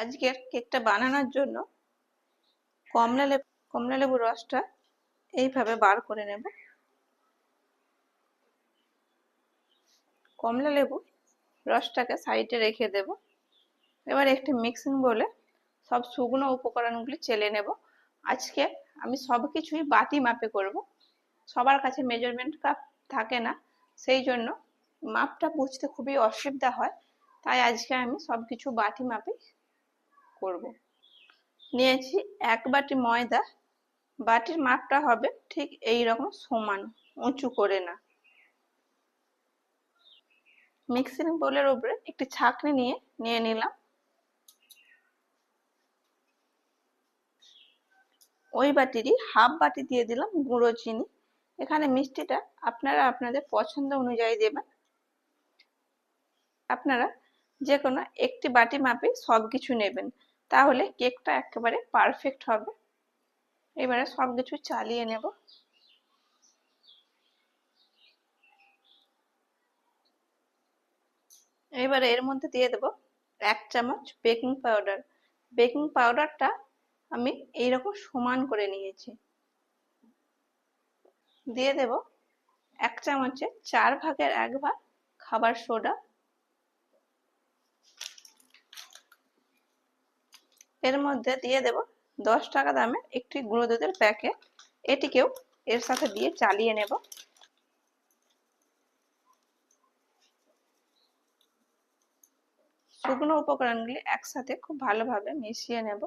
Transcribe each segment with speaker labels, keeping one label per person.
Speaker 1: আজকের কেকটা বানানোর জন্য কমলা লেবু, কমলা লেবুর রসটা এইভাবে বার করে নেব। কমলা লেবু রসটাকে সাইডে রেখে দেব। এবার একটি মিক্সিং বলে সব শুকনো উপকরণগুলি চেলে নেব। আজকে আমি সব কিছুই বাটি মাপে করব। সবার কাছে মেজারমেন্ট কাপ থাকে না, সেই জন্য মাপটা বুঝতে খুবই অসুবিধা হয়। তাই আজকে আমি সব কিছু বাটি মাপে করব। নিয়েছি এক বাটি ময়দা, বাটির মাপটা হবে ঠিক এই রকম সমান, উঁচু করে না। মিক্সিং বোলের উপরে একটি ছাকনি নিয়ে নিয়ে নিলাম। ওই বাটিরই হাফ বাটি দিয়ে দিলাম গুঁড়ো চিনি। এখানে মিষ্টিটা আপনারা আপনাদের পছন্দ অনুযায়ী দেবেন। আপনারা যে কোনো একটি বাটি মাপে সব কিছু নেবেন। তাহলে কেকটা একেবারে পারফেক্ট হবে। এবারে সব কিছু চালিয়ে নেব। এবারে এর মধ্যে দিয়ে দেব এক চামচ বেকিং পাউডার বেকিং পাউডারটা আমি এইরকম সমান করে নিয়েছি। দিয়ে দেব এক চামচে চার ভাগের এক ভাগ খাবার সোডা। এর মধ্যে দিয়ে দেব দশ টাকা দামের একটি গুঁড়ো দুধের প্যাকেট। এটিকেও এর সাথে দিয়ে চালিয়ে নেব। শুকনো উপকরণগুলি একসাথে খুব ভালোভাবে মিশিয়ে নেব।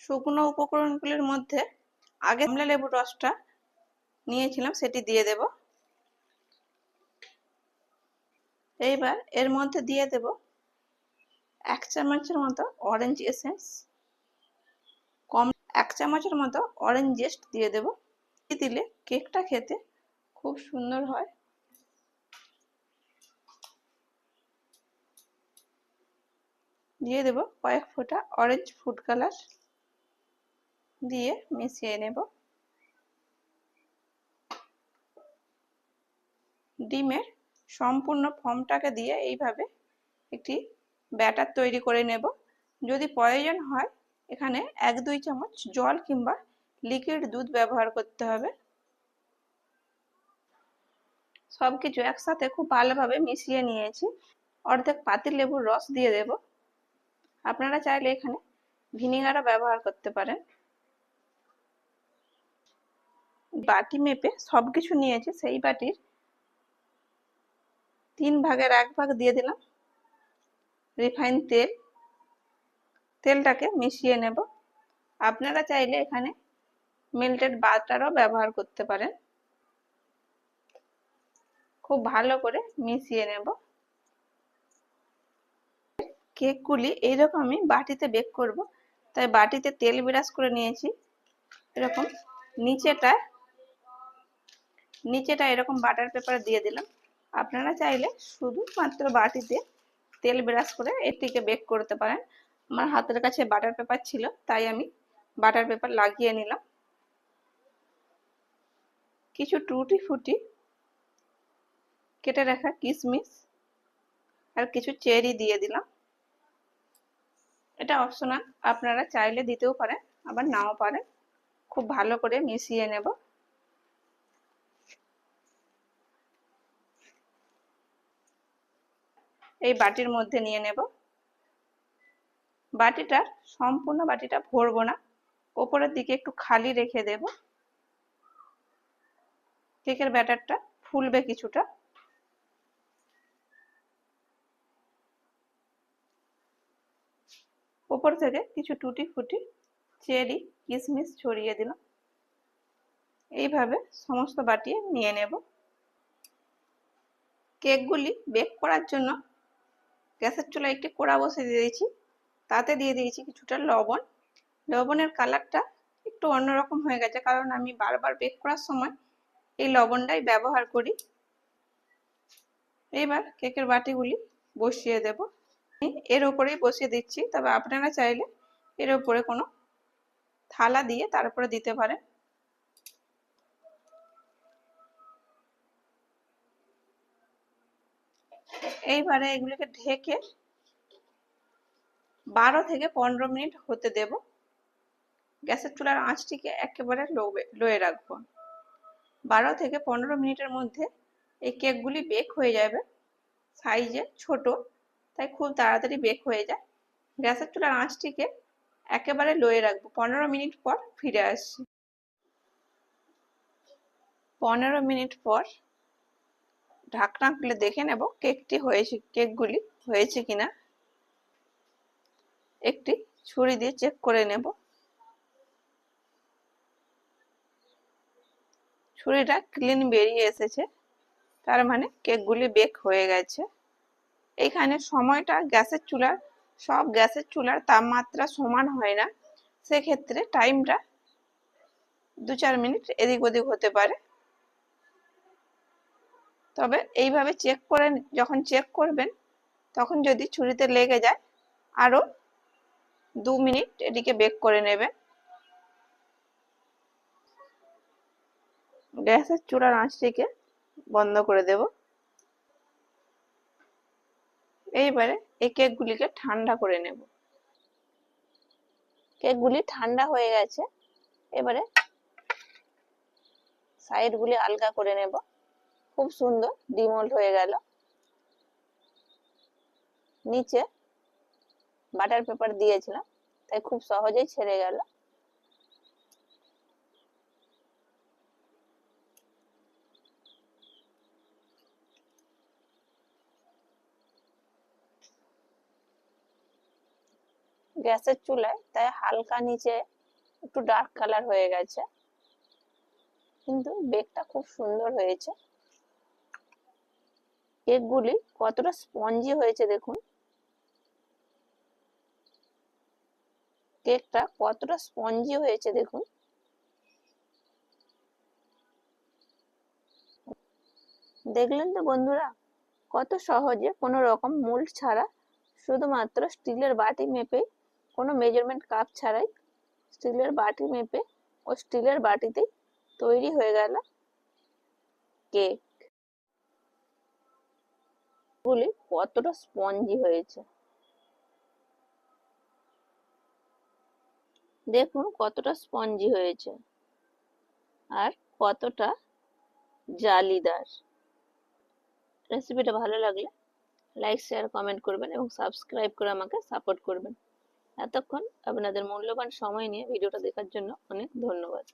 Speaker 1: শুকনো উপকরণগুলির মধ্যে আগে কমলা লেবুর রসটা নিয়েছিলাম, সেটি দিয়ে দেব। এইবার এর মধ্যে দিয়ে দেব এক চামচের মতো অরেঞ্জ এসেন্স কম এক চামচের মতো অরেঞ্জ জেস্ট দিয়ে দেব। দিলে কেকটা খেতে খুব সুন্দর হয়। দিয়ে দেব কয়েক ফোঁটা অরেঞ্জ ফুড কালার দিয়ে মিশিয়ে নেব। ডিমের সম্পূর্ণ ফর্মটাকে দিয়ে এইভাবে একটি ব্যাটার তৈরি করে নেব। যদি প্রয়োজন হয়, এখানে এক দুই চামচ জল কিংবা লিকুইড দুধ ব্যবহার করতে হবে। সব কিছু একসাথে খুব ভালোভাবে মিশিয়ে নিয়েছি। অর্ধেক পাতিল লেবুর রস দিয়ে দেব। আপনারা চাইলে এখানে ভিনিগারও ব্যবহার করতে পারেন। বাটি মেপে সব কিছু নিয়েছি, সেই বাটির তিন ভাগের এক ভাগ দিয়ে দিলাম। রিফাইন তেল, তেলটাকে মিশিয়ে নেব। আপনারা চাইলে এখানে মেল্টেড বাটারও ব্যবহার করতে পারেন। খুব ভালো করে মিশিয়ে নেব। কেকগুলি এইরকমই বাটিতে বেক করব। তাই বাটিতে তেল বিরাজ করে নিয়েছি। এরকম নিচেটা নিচেটা এরকম বাটার পেপার দিয়ে দিলাম। আপনারা চাইলে শুধুমাত্র বাটিতে তেল ব্রাশ করে এটিকে বেক করতে পারেন। আমার হাতের কাছে বাটার পেপার ছিল, তাই আমি বাটার পেপার লাগিয়ে নিলাম। কিছু টুটি ফুটি কেটে রাখা কিশমিশ আর কিছু চেরি দিয়ে দিলাম। এটা অপশনাল আপনারা চাইলে দিতেও পারেন, আবার নাও পারেন। খুব ভালো করে মিশিয়ে নেব। এই বাটির মধ্যে নিয়ে নেব। বাটিটা, সম্পূর্ণ বাটিটা ভরবো না। ওপরের দিকে একটু খালি রেখে দেব। কেকের ব্যাটারটা ফুলবে কিছুটা। ওপর থেকে কিছু টুটি ফুটি চেরি কিশমিশ ছড়িয়ে দিলাম। এইভাবে সমস্ত বাটিয়ে নিয়ে নেব। কেকগুলি বেক করার জন্য গ্যাসের চুলায় একটি কড়া বসিয়ে দিয়েছি। তাতে দিয়ে দিয়েছি কিছুটা লবণ। লবণের কালারটা একটু অন্যরকম হয়ে গেছে, কারণ আমি বারবার বেক করার সময় এই লবণটাই ব্যবহার করি। এবার কেকের বাটিগুলি বসিয়ে দেব। এর ওপরেই বসিয়ে দিচ্ছি, তবে আপনারা চাইলে এর ওপরে কোনো থালা দিয়ে তারপরে দিতে পারেন। এইবারে এগুলিকে ঢেকে বারো থেকে পনেরো মিনিট হতে দেব। গ্যাসের চুলার আঁচটিকে একেবারে লোয়ে রাখব। বারো থেকে পনেরো মিনিটের মধ্যে এই কেকগুলি বেক হয়ে যাবে। সাইজে ছোট, তাই খুব তাড়াতাড়ি বেক হয়ে যায়। গ্যাসের চুলার আঁচটিকে একেবারে লোয়ে রাখব। পনেরো মিনিট পর ফিরে আসছি। পনেরো মিনিট পর ঢাকনা খুলে দেখে নেব কেকটি হয়েছে, কেকগুলি হয়েছে কিনা। একটি ছুরি দিয়ে চেক করে নেব। ছুরিটা ক্লিন বেরিয়ে এসেছে, তার মানে কেকগুলি বেক হয়ে গেছে। এখানে সময়টা গ্যাসের চুলার, সব গ্যাসের চুলার তাপমাত্রা সমান হয় না। সেক্ষেত্রে টাইমটা দু চার মিনিট এদিক ওদিক হতে পারে। তবে এইভাবে চেক করে যখন চেক করবেন, তখন যদি ছুরিতে লেগে যায় আরও দু মিনিট এটিকে বেক করে নেবেন। গ্যাসের চূড়ার আঁচটিকে বন্ধ করে দেব। এইবারে এই কেকগুলিকে ঠান্ডা করে নেব। কেকগুলি ঠান্ডা হয়ে গেছে, এবারে সাইডগুলি আলগা করে নেব। খুব সুন্দর, ডিমোল্ড হয়ে গেল। নিচে বাটার পেপার দিয়েছিলাম, তাই খুব সহজেই ছেড়ে গেল। গ্যাসের চুলায়, তাই হালকা নিচে একটু ডার্ক কালার হয়ে গেছে। কিন্তু বেগটা খুব সুন্দর হয়েছে। কেকগুলি কতটা স্পঞ্জি হয়েছে দেখুন। কেকটা কতটা স্পঞ্জি হয়েছে দেখুন। দেখলেন তো বন্ধুরা, কত সহজে কোনো রকম মোল্ড ছাড়া শুধুমাত্র স্টিলের বাটি মেপে, কোনো মেজারমেন্ট কাপ ছাড়াই স্টিলের বাটি মেপে ও স্টিলের বাটিতেই তৈরি হয়ে গেল কেক। গুলি কতটা স্পঞ্জি হয়েছে। দেখুন কতটা স্পঞ্জি হয়েছে আর কতটা জালিদার। রেসিপিটা ভালো লাগলে লাইক শেয়ার কমেন্ট করবেন এবং সাবস্ক্রাইব করে আমাকে সাপোর্ট করবেন। এতক্ষণ আপনাদের মূল্যবান সময় নিয়ে ভিডিওটা দেখার জন্য অনেক ধন্যবাদ।